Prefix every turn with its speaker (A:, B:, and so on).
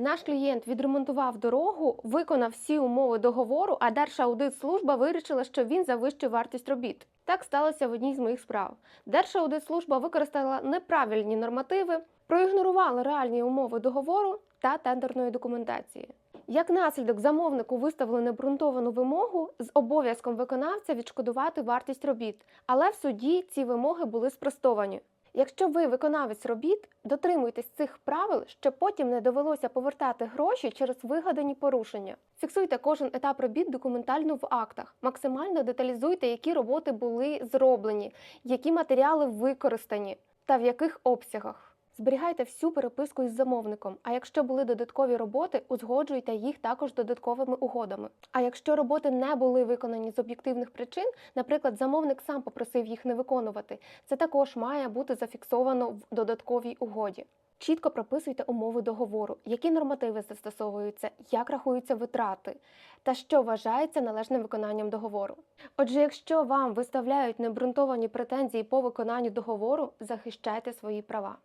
A: Наш клієнт відремонтував дорогу, виконав всі умови договору, а Держаудитслужба вирішила, що він завищив вартість робіт. Так сталося в одній з моїх справ. Держаудитслужба використала неправильні нормативи, проігнорувала реальні умови договору та тендерної документації. Як наслідок замовнику виставили необґрунтовану вимогу з обов'язком виконавця відшкодувати вартість робіт, але в суді ці вимоги були спростовані. Якщо ви виконавець робіт, дотримуйтесь цих правил, щоб потім не довелося повертати гроші через вигадані порушення. Фіксуйте кожен етап робіт документально в актах. Максимально деталізуйте, які роботи були зроблені, які матеріали використані та в яких обсягах. Зберігайте всю переписку із замовником. А якщо були додаткові роботи, узгоджуйте їх також додатковими угодами. А якщо роботи не були виконані з об'єктивних причин, наприклад, замовник сам попросив їх не виконувати, це також має бути зафіксовано в додатковій угоді. Чітко прописуйте умови договору, які нормативи застосовуються, як рахуються витрати та що вважається належним виконанням договору. Отже, якщо вам виставляють необґрунтовані претензії по виконанню договору, захищайте свої права.